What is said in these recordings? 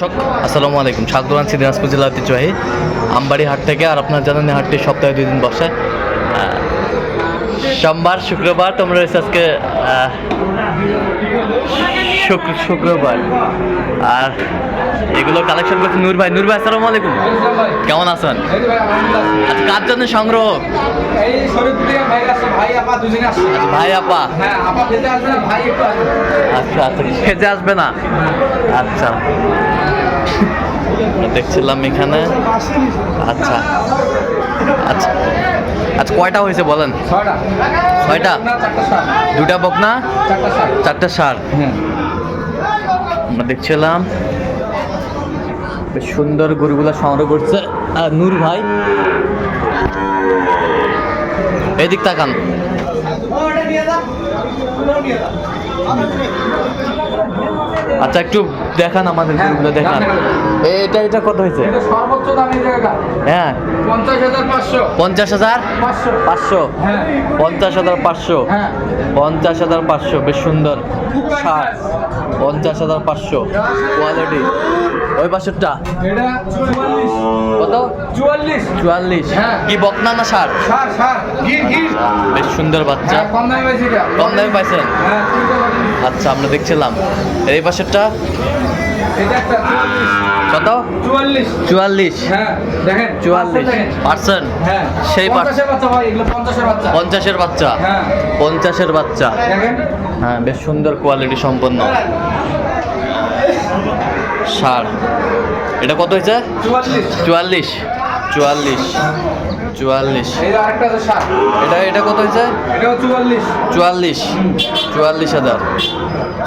দর্শক, আসসালামু আলাইকুম। স্বাগত জানাচ্ছি দিনাজপুর জেলা ঐতিহ্যবাহী আমবাড়ি হাট থেকে আর আপনার জানেন হাটটি সপ্তাহে দুই দিন বসে। সোমবার, শুক্রবার তোমরা রয়েছে আজকে শুক্রবার। আর এগুলো কালেকশন করছে নূর ভাই। নূর ভাই, আসসালামু আলাইকুম। কেমন আছেন? আচ্ছা কার জন্য সংগ্রহ? ভাই, আপা। আচ্ছা আচ্ছা খেতে আসবে না। আচ্ছা। দেখছিলাম এখানে। আচ্ছা। আচ্ছা। আচ্ছা কয়টা হয়েছে বলেন? ছয়টা। সার দুটা বকনা? চারটা সার। চারটা সার। হ্যাঁ। আমরা দেখছিলাম। বেশ সুন্দর গরুগুলা সংগ্রহ করছে। নূর ভাই। এদিক তাকান। আচ্ছা একটু দেখান আমাদের হ্যাঁ, দেখান। এটা এটা কত হয়েছে? সর্বোচ্চ দাম এই জায়গাটা হ্যাঁ। পঞ্চাশ হাজার পাঁচশো। পঞ্চাশ হাজার? পাঁচশো। হ্যাঁ। পঞ্চাশ হাজার পাঁচশো? হ্যাঁ। পঞ্চাশ হাজার পাঁচশো বেশ সুন্দর। ষাট পঞ্চাশ হাজার পাঁচশো কোয়ালিটি ওই পাঁচশোটা? কত? চুয়াল্লিশ। চুয়াল্লিশ। হ্যাঁ। কি বকনা না সার? বেশ সুন্দর বাচ্চা। কম দামে পাইছেন। আচ্ছা আমরা দেখছিলাম। এই পাশেরটা কত? চুয়াল্লিশ। চুয়াল্লিশ। হ্যাঁ। পার্সেন্ট হ্যাঁ সেই পঞ্চাশের বাচ্চা পঞ্চাশের বাচ্চা। হ্যাঁ। হ্যাঁ বেশ সুন্দর কোয়ালিটি সম্পন্ন। সার এটা কত হয়েছে? চুয়াল্লিশ। চুয়াল্লিশ। চুয়াল্লিশ। এটা এটা কত হয়েছে? চুয়াল্লিশ। চুয়াল্লিশ। চুয়াল্লিশ হাজার।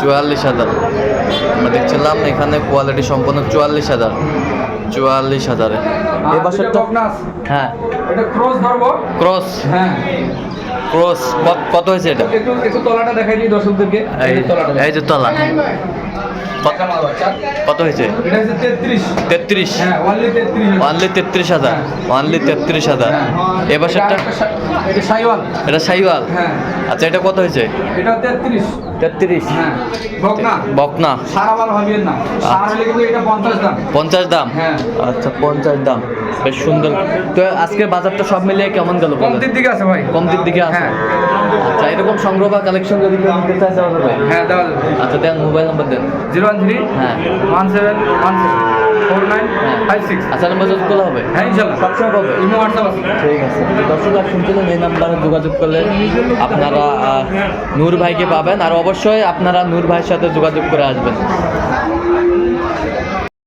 চুয়াল্লিশ হাজার। আমরা দেখছিলাম এখানে কোয়ালিটি সম্পন্ন চুয়াল্লিশ হাজার। চুয়াল্লিশ হাজারে। এই বাসারটা আছে। হ্যাঁ। এটা ক্রস ধরবো? ক্রস হ্যাঁ। ক্রস কত হয়েছে এটা? একটু একটু তলাটা দেখাই দিই দর্শকদেরকে। এই এই যে তলাটা এই যে তলা। কত- হয়েছে? তেত্রিশ। তেত্রিশ? হ্যাঁ তেত্রিশ অনলি তেত্রিশ হাজার। অনলি তেত্রিশ হাজার। এ বাসারটা এটা সাইওয়াল। এটা সাইওয়াল? হ্যাঁ। আচ্ছা এটা কত হয়েছে? এটা তেত্রিশ। তেত্রিশ। হ্যাঁ। বকনা। এটা পঞ্চাশ দাম। হ্যাঁ। আচ্ছা পঞ্চাশ দাম। বেশ সুন্দর। তো আজকে বাজারটা সব মিলিয়ে কেমন গেল? কমতির দিকে আছে ভাই। কমতির দিকে আছে। হ্যাঁ। আচ্ছা এরকম সংগ্রহ বা কালেকশন যদি কেউ নিতে চায় হ্যাঁ দেওয়া যাবে। আচ্ছা দেন মোবাইল নাম্বার দেন। জিরো ওয়ান থ্রি হ্যাঁ। One seven one four nine হ্যাঁ। Five six. আচ্ছা নাম্বার হবে? হ্যাঁ ইনশাল্লাহ। সবসময় পাবে? ইমো হোয়াটসঅ্যাপ আছে। ঠিক আছে। দর্শক আর শুনছিলেন এই নাম্বারে যোগাযোগ করলে আপনারা নূর ভাইকে পাবেন। আর অবশ্যই আপনারা নূর ভাইয়ের সাথে যোগাযোগ করে আসবেন।